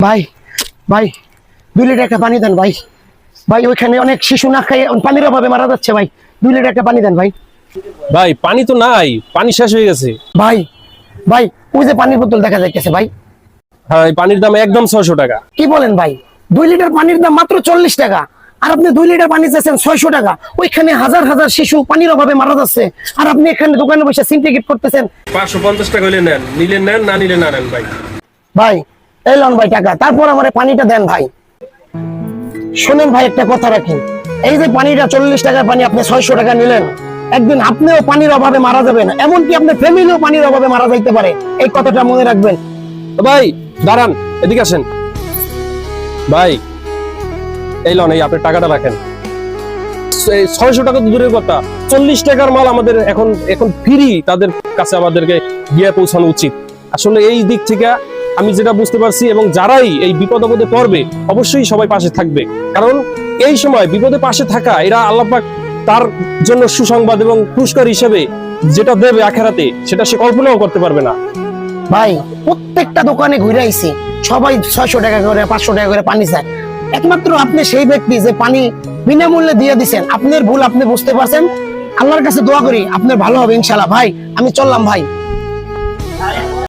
ভাই ভাই দুই লিটার একটা পানি দেন ভাই। ভাই ওইখানে অনেক শিশু না খাই পানির অভাবে মারা যাচ্ছে ভাই। দুই লিটার একটা পানি দেন ভাই। ভাই পানি তো নাই পানি শেষ হয়ে গেছে। ভাই ভাই ওই যে পানির বোতল দেখা যাইতেছে ভাই। হ্যাঁ পানির দাম একদম ছয়শো টাকা। কি বলেন ভাই? দুই লিটার পানির দাম মাত্র চল্লিশ টাকা। আর আপনি দুই লিটার পানি চাইছেন ছয়শো টাকা। ওইখানে হাজার হাজার শিশু পানির অভাবে মারা যাচ্ছে। আর আপনি এখানে দোকানে বসে সিন্ডিকেট করতেছেন। পাঁচশো পঞ্চাশ টাকা হলে নেন। নিলে নেন না নিলে না নেন ভাই। ভাই এই লন ভাই টাকা তারপর আমার পানিটা দেন ভাই। শোনেন ভাই, একটা কথা রাখেন এই যে পানিটা চল্লিশ টাকার পানি, আপনি ছয়শো টাকা নিলেন, একদিন আপনিও পানির অভাবে মারা যাবেন, এমনকি আপনার ফ্যামিলিও পানির অভাবে মারা যাইতে পারে। এই কথাটা মনে রাখবেন। ভাই, দাঁড়ান, এদিকে আসেন। ভাই, এই লন, এই আপনি টাকাটা রাখেন। ছয়শো টাকা তো দূরের কথা। চল্লিশ টাকার মাল আমাদের এখন এখন ফ্রি তাদের কাছে আমাদেরকে গিয়ে পৌঁছানো উচিত। আসলে এই দিক থেকে আমি যেটা বুঝতে পারছি এবং যারাই এই বিপদ আপদে পড়বে, অবশ্যই সবাই পাশে থাকবে। কারণ এই সময় বিপদে পাশে থাকা, এরা আল্লাপাক তার জন্য সুসংবাদ এবং পুরস্কার হিসেবে যেটা দেবে আখেরাতে, সেটা সে কল্পনাও করতে পারবে না। ভাই, প্রত্যেকটা দোকানে ঘুরে সবাই ছয়শো টাকা করে, পাঁচশো টাকা করে পানি চায়। একমাত্র আপনি সেই ব্যক্তি যে পানি বিনামূল্যে দিয়ে দিচ্ছেন আপনার ভুল আপনি বুঝতে পারছেন। আল্লাহর কাছে দোয়া করি, আপনার ভালো হবে ইনশাল্লাহ ভাই, আমি চললাম ভাই।